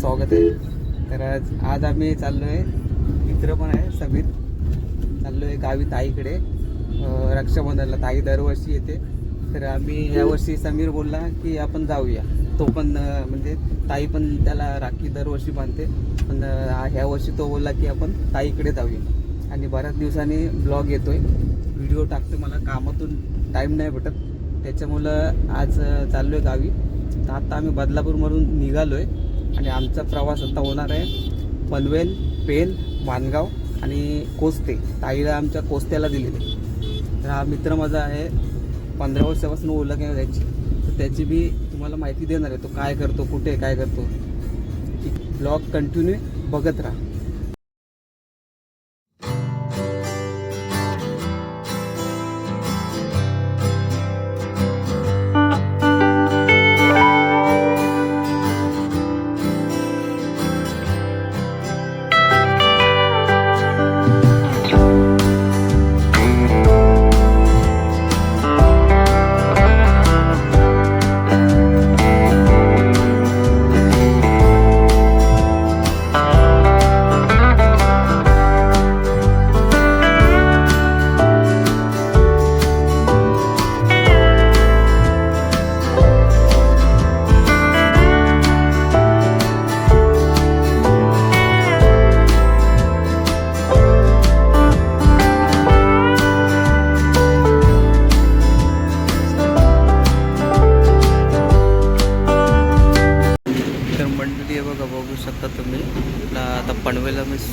स्वागत आहे. तर आज आज आम्ही चाललो आहे मित्र पण आहे समीर. चाललो आहे गावी ताईकडे. रक्षाबंधनला. ताई दरवर्षी येते. तर आम्ही यावर्षी समीर बोलला की आपण जाऊया. तो पण म्हणजे ताई पण त्याला राखी दरवर्षी बांधते. पण ह्या वर्षी तो बोलला की आपण ताईकडे जाऊया. आणि बऱ्याच दिवसांनी ब्लॉग येतोय. व्हिडिओ टाकतो मला. कामातून टाईम नाही भेटत. त्याच्यामुळं आज चाललो आहे गावी. तर आत्ता आम्ही बदलापूरमधून निघालो आहे आणि आमचा प्रवास आता होणार आहे पनवेल पेन भानगाव आणि कोस्ते. ताईला आमच्या कोस्त्याला दिलेले. तर हा मित्र माझा आहे पंधरा वर्षापासून ओळख आहे त्याची. तर त्याची बी तुम्हाला माहिती देणार आहे तो काय करतो कुठे काय करतो. ब्लॉग कंटिन्यू बघत राहा.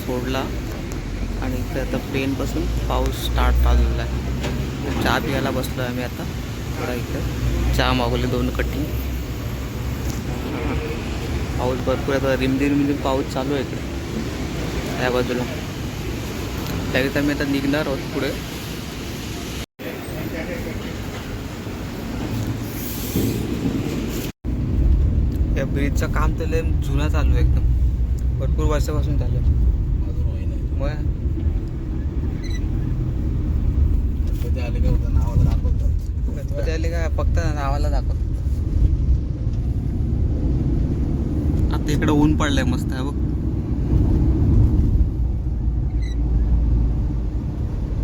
सोडला आणि इथे आता पेनपासून पाऊस स्टार्ट आलेला आहे. चहा प्यायला बसलो आहे आम्ही आता. थोडा इथं चहा मागवले दोन कटिंग पाऊस भरपूर आता रिमझिम रिमझिम पाऊस चालू आहे इकडे. या बाजूला. त्याकरिता मी आता निघणार आहोत पुढे. या ब्रिजचं काम तर लय जुना चालू आहे एकदम. भरपूर वर्षापासून चालू आहे मग आले का होतं नावाला दाखवतात गणपती आले का फक्त नावाला दाखव आता इकडे ऊन पडलंय मस्त आहे बघ.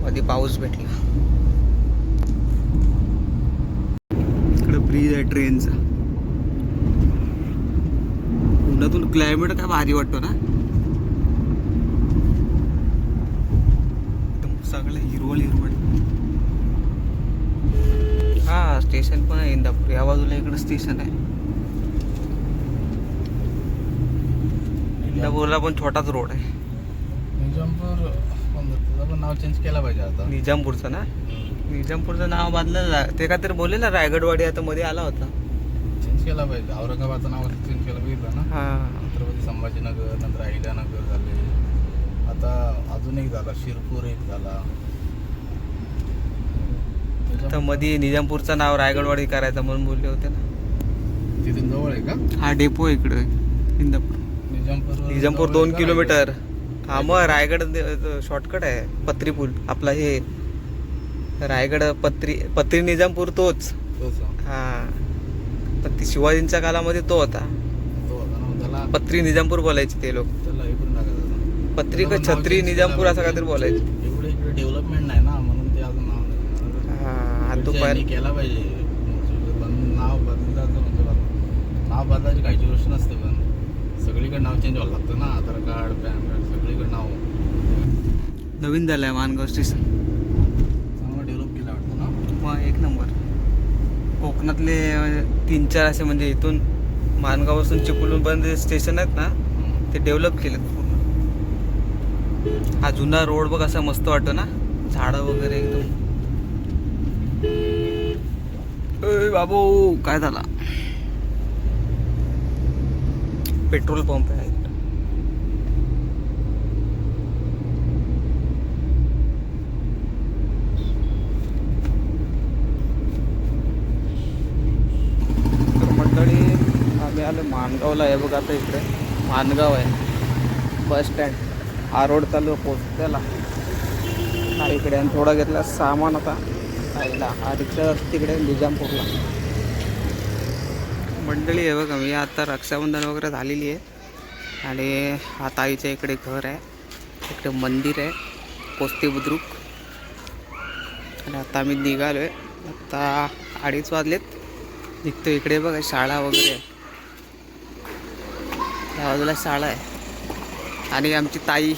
कधी पाऊस भेटला. इकडे ब्रिज आहे ट्रेनचा उन्हातून क्लायमेट काय भारी वाटतो ना? सगळं हिरवळ हिरवळ. हा स्टेशन पण आहे इंदापूर. या बाजूला इकडे स्टेशन आहे. इंदापूरला पण छोटाच रोड आहे. निजामपूर पण नाव चेंज केला पाहिजे आता. निजामपूरचं ना? निजामपूरचं नाव बदललं जा- ते का तरी बोलले ना रायगडवाडी आता मध्ये आला होता. चेंज केला पाहिजे. औरंगाबादचं नाव चेंज केलं बघितलं ना? हा. छत्रपती संभाजीनगर नंतर अहिल्यानगर झाले. आता अजून एक झाला शिरपूर एक झाला. तर मध्ये निजामपूरचं नाव रायगडवाडी करायचं म्हणून बोलले होते ना. तिथून जवळ आहे का? हा डेपो इकडे इंदापूर. निजामपूर निजामपूर दोन किलोमीटर. हा मग रायगड शॉर्टकट आहे पत्री पूल आपला हे रायगड पत्री पत्री निजामपूर तोच. हा. पण ती शिवाजींच्या कालामध्ये तो होता. पत्री निजामपूर बोलायचे ते लोक. टाकायचं पत्री का त्याला नाव छत्री निजामपूर असं काहीतरी. बोलायचे. एवढे इकडे डेव्हलपमेंट नाही ना म्हणून ते अजून नाव नाही. हा तो केला पाहिजे. पण नाव बदलायचं म्हणजे बदल- नाव बदलायची काहीची गोष्ट नसते पण सगळीकडे नाव चेंज व्हायला लागतं ना. आधार कार्ड पॅन कार्ड सगळीकडे नाव. नवीन झालंय मानगाव स्टेशन चांगलं डेव्हलप केलं वाटतं ना? मग एक नंबर. कोकणातले अं, तीन चार असे म्हणजे इथून मानगावपासून चिपळूण पर्यंत जे स्टेशन आहेत ना ते डेव्हलप केलेत. हा जुना रोड बघ असा मस्त वाटतो ना. झाडं वगैरे एकदम. बाबू काय झाला? पेट्रोल पंप आहे. मंडळी आम्ही आलो माणगावला आहे बघ आता इकडे. माणगाव आहे. Bus stand. हा रोड चालू पोचत्याला हा इकडे आणि थोडा घेतला सामान आता. खायला हा रिक्षा तिकडे निजामपूरला. मंडळी आहे बघा मी आता रक्षाबंधन वगैरे झालेली आहे. आणि हा ताईच्या इकडे घर आहे. इकडे मंदिर आहे. पोस्ते बुद्रुक. आणि आता आम्ही निघालो आहे आता अडीच वाजलेत. निघतो इकडे बघा शाळा वगैरे आहे. त्या बाजूला शाळा आहे. आणि आमची ताई.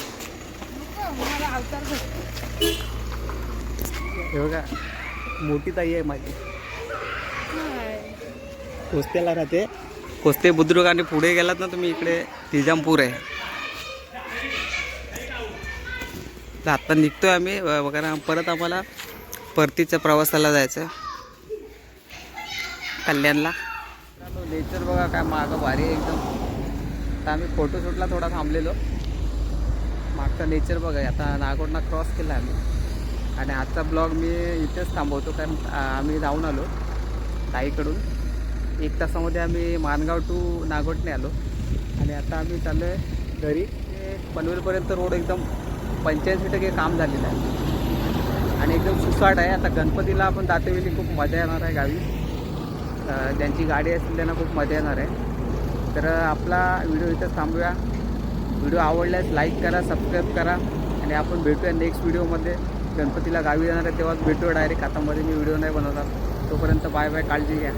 हे बघा मोठी ताई आहे माझी. कोस्त्याला राहते. कोस्ते बुद्रुक आणि पुढे गेलात ना तुम्ही इकडे तिजामपूर आहे. तर आत्ता निघतोय आम्ही वगैरे परत आम्हाला परतीच्या प्रवासाला जायचं कल्याणला. नेचर बघा काय मागं भारी आहे एकदम. आता आम्ही फोटोशूटला थोडा थांबलेलो. मागचा नेचर बघा आता नागोडना क्रॉस केला आम्ही. आणि आजचा ब्लॉग मी इथेच थांबवतो कारण आम्ही जाऊन आलो ताईकडून. एक तासामध्ये आम्ही मानगाव टू नागोटने आलो. आणि आता आम्ही चाललो आहे घरी पनवेलपर्यंत रोड एकदम पंच्याऐंशी टक्के काम झालेलं आहे. आणि एकदम सुसाट आहे. आता गणपतीला आपण दातेवेली खूप मजा येणार आहे गावी. ज्यांची गाडी असेल त्यांना खूप मजा येणार आहे. तर आपला व्हिडिओ इथं थांबूया. व्हिडिओ आवडल्यास लाईक करा सबस्क्राईब करा आणि आपण भेटूया नेक्स्ट व्हिडिओमध्ये. गणपतीला गावी जाणार आहे तेव्हाच भेटूया डायरेक्ट. आता मध्ये मी व्हिडिओ नाही बनवणार. तोपर्यंत बाय बाय काळजी घ्या.